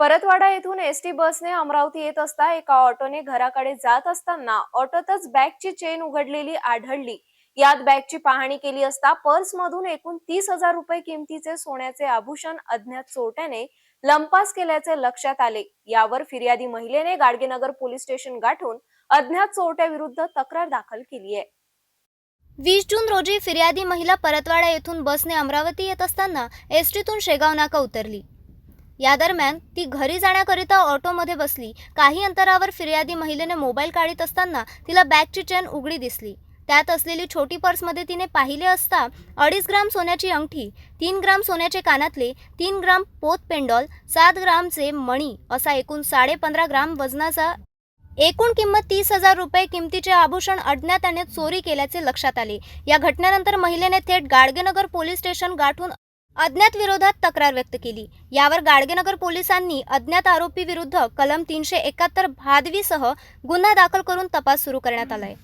परतवाडा येथून S T बसने अमरावती येत असता एका ऑटोने घराकडे जात असताना ऑटोतच बॅगची चेन उघडलेली आढळली. यात बॅगची पाहणी केली असता पर्स मधून एकूण तीस हजार रुपये किमतीचे सोन्याचे आभूषण अज्ञात चोरट्याने लंपास केल्याचे लक्षात आले. यावर फिर्यादी महिलेने गाडगेनगर पोलीस स्टेशन गाठून अज्ञात चोरट्याविरुद्ध तक्रार दाखल केली आहे. वीस जून रोजी फिर्यादी महिला परतवाडा येथून बसने अमरावती येत असताना एसटीतून शेगाव नाका उतरली. या दरम्यान ती घरी जाण्याकरिता ऑटोमध्ये बसली. काही अंतरावर फिर्यादी महिलेने मोबाईल काढत असताना तिला बॅगची चेन उघडी दिसली. त्यात असलेली छोटी पर्समध्ये तिने पाहिले असता अडीच ग्राम सोन्याची अंगठी तीन ग्राम सोन्याचे कानातले तीन ग्राम पोत पेंडॉल सात ग्रामचे मणी असा एकूण साडे पंधरा ग्राम वजनाचा एकूण किंमत तीस हजार रुपये किमतीचे आभूषण अज्ञाताने चोरी केल्याचे लक्षात आले. या घटनेनंतर महिलेने थेट गाडगेनगर पोलीस स्टेशन गाठून अज्ञात विरोधात तक्रार व्यक्त केली. यावर गाडगेनगर पोलिसांनी अज्ञात आरोपी विरुद्ध कलम तीनशे एकाहत्तर भादवीसह गुन्हा दाखल करून तपास सुरू करण्यात आलाय.